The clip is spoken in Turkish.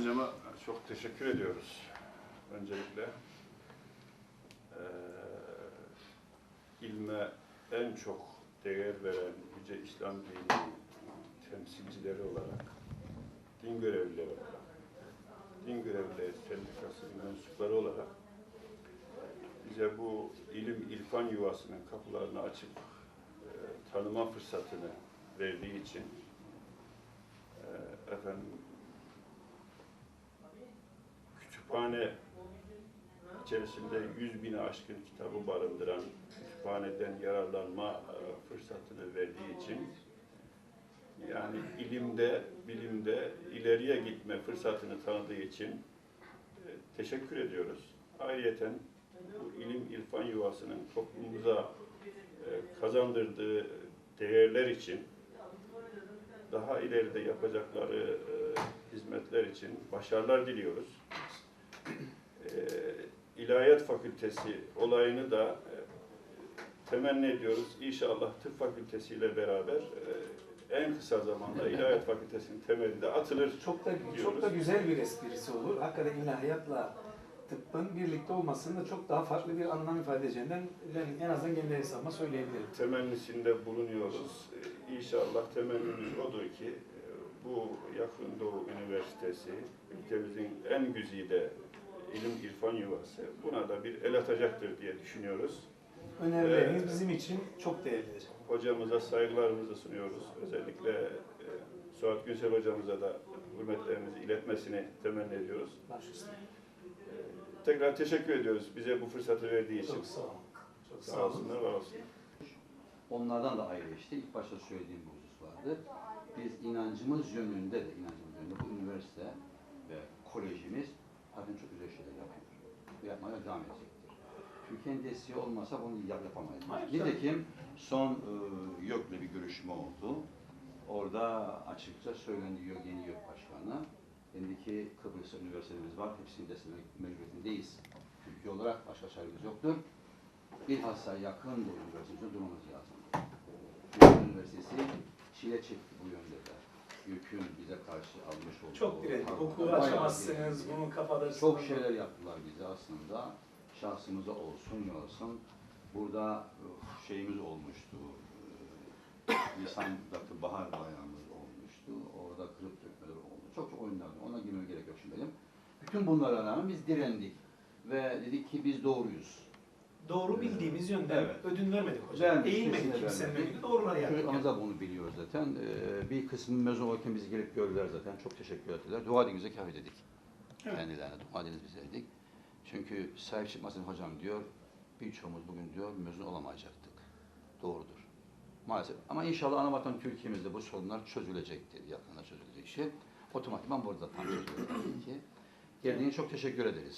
hocama çok teşekkür ediyoruz. Öncelikle eee ilme en çok değer veren Yüce İslam dini temsilcileri olarak, din görevlileri olarak, din görevlileri sendikasının mensupları olarak bize bu ilim irfan yuvasının kapılarını açıp eee, tanıma fırsatını verdiği için eee, efendim kütüphane içerisinde 100 bini aşkın kitabı barındıran kütüphaneden yararlanma e, fırsatını verdiği için yani ilimde, bilimde ileriye gitme fırsatını tanıdığı için e, teşekkür ediyoruz. Ayrıyeten bu ilim irfan yuvasının toplumumuza e, kazandırdığı değerler için daha ileride yapacakları hizmetler için başarılar diliyoruz. E, İlahiyat Fakültesi olayını da e, temenni ediyoruz. İnşallah tıp fakültesiyle beraber e, en kısa zamanda İlahiyat Fakültesi'nin temeli de atılır. Çok da çok da güzel bir esprisi olur. Hakikaten ilahiyatla tıbbın birlikte olmasının da çok daha farklı bir anlam ifade edeceğinden ben en azından kendi hesabıma söyleyebilirim. temennisinde bulunuyoruz. Ee, İnşallah temennimiz odur ki e, bu Yakın Doğu Üniversitesi ülkemizin en güzide ilim irfan yuvası buna da bir el atacaktır diye düşünüyoruz. Önerileriniz bizim için çok değerlidir. Hocamıza saygılarımızı sunuyoruz. Özellikle e, Suat Günsel hocamıza da hürmetlerimizi iletmesini temenni ediyoruz. Baş üstüne. Tekrar teşekkür ediyoruz bize bu fırsatı verdiği için. Çok sağ olun. Çok Sağ sağ olun. olsunlar, var olsunlar. Onlardan da ayrı işte. İlk başta söylediğim bu husus vardı. Biz inancımız yönünde de, inancımız yönünde bu üniversite ve kolejimiz zaten çok güzel şeyler yapıyor. Ve yapmaya devam edecektir. Türkiye'nin desteği olmasa bunu yap yapamayız. Hayır, Nitekim son e, YÖK'le bir görüşme oldu. Orada açıkça söylendi YÖK, yeni YÖK Başkanı. Dedi ki Kıbrıs'ta üniversitelerimiz var, hepsini desteklemek mecburiyetindeyiz. Türkiye olarak başka çaremiz yoktur. Bilhassa yakın Doğu Üniversitesi'nde durmamız lazım. Üniversitesi çile çekti bu yönde de. YÖK'ün bize karşı almış olduğu... Çok direndik. Okulu bayağı açamazsınız, direndik. bunu kapatırsınız. Çok şeyler yaptılar bize aslında. Şahsımıza olsun olsun. Burada şeyimiz olmuştu. e, Lisan'daki bahar bayramımız olmuştu. Orada kırıp dökmeler oldu. Çok çok oyunlar. Ona girmeye gerek yok şimdi benim. Bütün bunlara rağmen biz direndik. Ve dedik ki biz doğruyuz. Doğru bildiğimiz yönden Evet. ödün vermedik hocam. Vermedik, Eğilmedik kimsenin önünde. Doğruları yaptık. Çocuklarımız da bunu biliyor zaten. Ee, bir kısmı mezun bizi gelip gördüler zaten. Çok teşekkür ettiler. Dua edinize kâr dedik. Evet. Kendilerine dua ediniz bize dedik. Çünkü sahip çıkmasın hocam diyor. Birçoğumuz bugün diyor mezun olamayacaktık. Doğrudur. Maalesef. Ama inşallah anavatan Türkiye'mizde bu sorunlar çözülecektir. Yakında çözülecek şey. Otomatikman burada tam çözülüyor tabii ki. Geldiğiniz çok teşekkür ederiz.